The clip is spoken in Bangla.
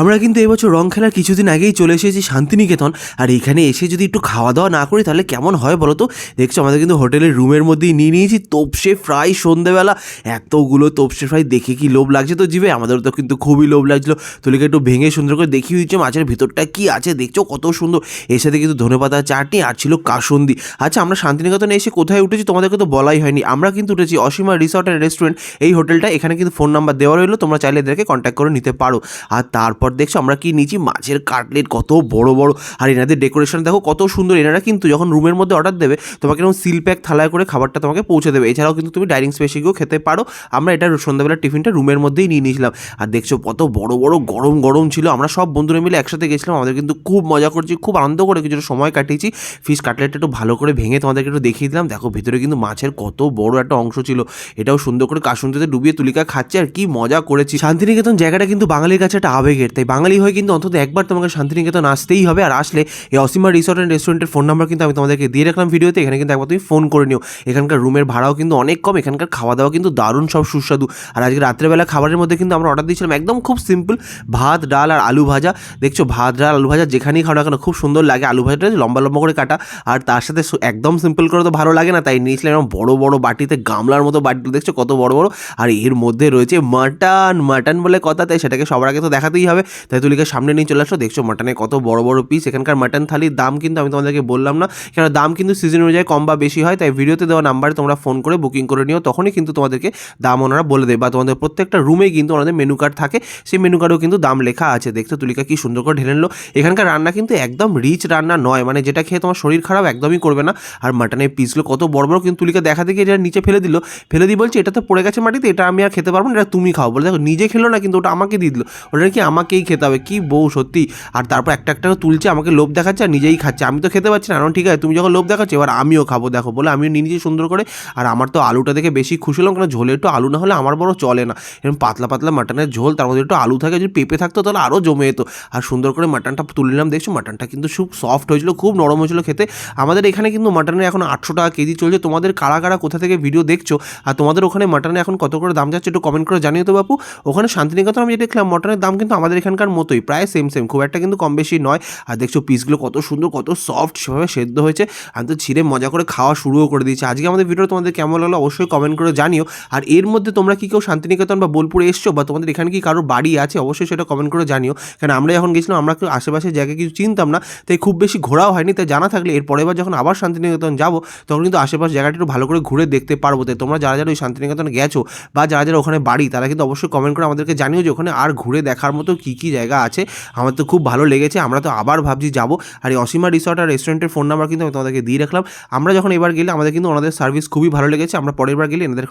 আমরা কিন্তু এবছর রং খেলার কিছুদিন আগেই চলে এসেছি শান্তিনিকেতন। আর এখানে এসে যদি একটু খাওয়া দাওয়া না করি, তাহলে কেমন হয় বলো তো? দেখছ, আমাদের কিন্তু হোটেলের রুমের মধ্যেই নিয়ে নিয়েছি তোপসে ফ্রাই সন্ধেবেলা। এতগুলো তোপসে ফ্রাই দেখে কি লোভ লাগছে তো জিভে? আমাদের তো কিন্তু খুবই লোভ লাগছিল। তুলিকে একটু ভেঙে সুন্দর করে দেখিয়ে দিচ্ছে, মাছের ভিতরটা কি আছে? দেখছ, কত সুন্দর। এর সাথে কিন্তু ধনেপাতা, চাটনি আর ছিল কাসন্দি। আচ্ছা আমরা শান্তিনিকেতনে এসে কোথায় উঠেছি তোমাদেরকে তো বলাই হয়নি। আমরা কিন্তু উঠেছি অসীমা রিসর্ট অ্যান্ড রেস্টুরেন্ট। এই হোটেলটা এখানে কিন্তু ফোন নাম্বার দেওয়া রইল, তোমরা চাইলে এদেরকে কন্ট্যাক্ট করে নিতে পারো। আর তারপর দেখছ আমরা কি নিয়েছি? মাছের কাটলেট, কত বড় বড়। আর এনাদের ডেকোরেশন দেখো কত সুন্দর। এনারা কিন্তু যখন রুমের মধ্যে অর্ডার দেবে, তোমাকে এরকম সিল প্যাক থালায় করে খাবারটা তোমাকে পৌঁছে দেবে। এছাড়াও কিন্তু তুমি ডাইনিং স্পেসে গিয়েও খেতে পারো। আমরা এটা সন্ধ্যাবেলার টিফিনটা রুমের মধ্যেই নিয়ে নিয়েছিলাম। আর দেখছ কত বড় বড়, গরম গরম ছিল। আমরা সব বন্ধুরা মিলে একসাথে গেছিলাম। আমাদের কিন্তু খুব মজা করছি, খুব আনন্দ করে কিছুটা সময় কাটিয়েছি। ফিশ কাটলেটটা একটু ভালো করে ভেঙে তোমাদেরকে একটু দেখিয়ে দিলাম। দেখো ভিতরে কিন্তু মাছের কত বড় একটা অংশ ছিল। এটাও সুন্দর করে কাসুন্দিতে ডুবিয়ে তুলিকা খাচ্ছে। আর কি মজা করেছি। শান্তিনিকেতন জায়গাটা কিন্তু বাঙালির কাছে একটা আবেগের তাই বাঙালি হয়ে কিন্তু অন্তত একবার তোমাকে শান্তিনিকেতন আসতেই হবে। আর আসলে এই অসীমা রিসর্ট অ্যান্ড রেস্টুরেন্টের ফোন নাম্বার কিন্তু আমি তোমাদেরকে দিয়ে রাখলাম ভিডিওতে। এখানে কিন্তু একবার তুমি ফোন করে নিও। এখানকার রুমের ভাড়াও কিন্তু অনেক কম। এখানকার খাওয়া দাওয়া কিন্তু দারুণ, সব সুস্বাদু। আর আজকে রাত্রেবেলা খাবারের মধ্যে কিন্তু আমরা অর্ডার দিয়েছিলাম একদম খুব সিম্পল ভাত, ডাল আর আলু ভাজা। দেখছ, ভাত, ডাল, আলু ভাজা যেখানেই খাও না কেন খুব সুন্দর লাগে। আলু ভাজাটা লম্বা লম্বা করে কাটা। আর তার সাথে একদম সিম্পল করে তো ভালো লাগে না। তাই নিয়েছিলাম এরকম বড় বড় বাটিতে গামলার মতো বাটি। দেখছ কত বড় বড়। আর এর মধ্যে রয়েছে মাটন। মাটন বলে কথা, তাই সেটাকে সবার আগে তো দেখাতেই হবে। তাই তুলিকে সামনে নিয়ে চলে আসো। দেখছ মাটনে কত বড় বড় পিস এখানকার মাটন থালির দাম কিন্তু আমি তোমাদেরকে বললাম না। কেন দাম কিন্তু সিজন অনুযায়ী কম বা বেশি হয়। তাই ভিডিওতে দেওয়া নাম্বারে তোমরা ফোন করে বুকিং করে নিও। তখনই কিন্তু তোমাদেরকে দাম ওনারা বলে দেবে। বা তোমাদের প্রত্যেকটা রুমে কিন্তু ওনাদের মেনু কার্ড থাকে। সেই মেনু কার্ডেও কিন্তু দাম লেখা আছে। দেখছ তুলিকা কি সুন্দর করে ঢেলে নিলো। এখানকার রান্না কিন্তু একদম রিচ রান্না নয়। মানে যেটা খেয়ে তোমার শরীর খারাপ একদমই করবে না। আর মাটনের পিসগুলো কত বড় বড়। কিন্তু তুলিকা দেখা দেখে এটা নিচে ফেলে দিল। ফেলে দিয়ে বলছে, এটা তো পড়ে গেছে মাটিতে। এটা আমি আর খেতে পারব না। এটা তুমি খাও। বলে, দেখো, নিজে খেলো না, কিন্তু ওটা আমাকে দিয়ে দিল। ওটা কি আমাকেই খেতে হবে। কি বউ সত্যি? আর তারপর একটা একটা তুলছে, আমাকে লোভ দেখাচ্ছে আর নিজেই খাচ্ছে। আমি তো খেতে পারছি না। ঠিক আছে, তুমি যখন লোভ দেখাচ্ছ, এবার আমিও খাব, দেখো। বলে আমিও নিয়েছি সুন্দর করে। আর আমার তো আলুটা দেখে বেশি খুশি হলাম কারণ ঝোলে একটু আলু না হলে আমার বড় চলে না। এরকম পাতলা পাতলা মাটনের ঝোল, তার মধ্যে একটু আলু থাকে, যদি পেঁপে থাকতো তাহলে আরও জমে যেত। আর সুন্দর করে মাটনটা তুলে নিলাম, দেখছ? মাটনটা কিন্তু খুব সফট হয়েছিল, খুব নরম হয়েছিল খেতে। আমাদের এখানে কিন্তু মাটনের এখন আটশো টাকা কেজি চলছে। তোমাদের কারা কারা কোথা থেকে ভিডিও দেখছ, আর তোমাদের ওখানে মাটনে এখন কত করে দাম যাচ্ছে একটু কমেন্ট করে জানিয়ে তো বাপু। ওখানে শান্তিনিকেতন আমি দেখলাম, মাটনের দাম কিন্তু আমাদের এখানকার মতোই, প্রায় সেম সেম খুব একটা কিন্তু কম বেশি নয়। আর দেখছ পিসগুলো কত সুন্দর, কত সফট সেভাবে সেদ্ধ হয়েছে। আমি তো ছিঁড়ে মজা করে খাওয়া শুরুও করে দিয়েছি। আজকে আমাদের ভিডিও তোমাদের কেমন লাগল অবশ্যই কমেন্ট করে জানিও। আর এর মধ্যে তোমরা কি কেউ শান্তিনিকেতন বা বোলপুরে এসছো বা তোমাদের এখানে কি কারোর বাড়ি আছে, অবশ্যই সেটা কমেন্ট করে জানিও। কারণ আমরা যখন গেছিলাম, আমরা কেউ আশেপাশে জায়গায় কিছু চিনতাম না, তাই খুব বেশি ঘোরাও হয়নি। তাই জানা থাকলে এর পরের যখন আবার শান্তিনিকেতন যাব, তখন কিন্তু আশেপাশ জায়গাটি একটু ভালো করে ঘুরে দেখতে পারব। তাই তোমরা যারা যারা ওই শান্তিনিকেতন গেছো বা যারা যারা ওখানে বাড়ি, তারা কিন্তু অবশ্যই কমেন্ট করে আমাদেরকে জানিও যে ওখানে আর ঘুরে দেখার মতো কী কি জায়গা আছে, আমার তো খুব ভালো লেগেছে, আমরা তো আবার ভাবছি যাব। আর এই অসীমা রিসর্ট আর রেস্টুরেন্টের ফোন নাম্বার কিন্তু আমি তোমাদেরকে দিয়ে রাখলাম। আমরা যখন এবার গেলে আমাদের কিন্তু ওনাদের সার্ভিস খুবই ভালো লেগেছে, আমরা পরের বার গেলে এনাদের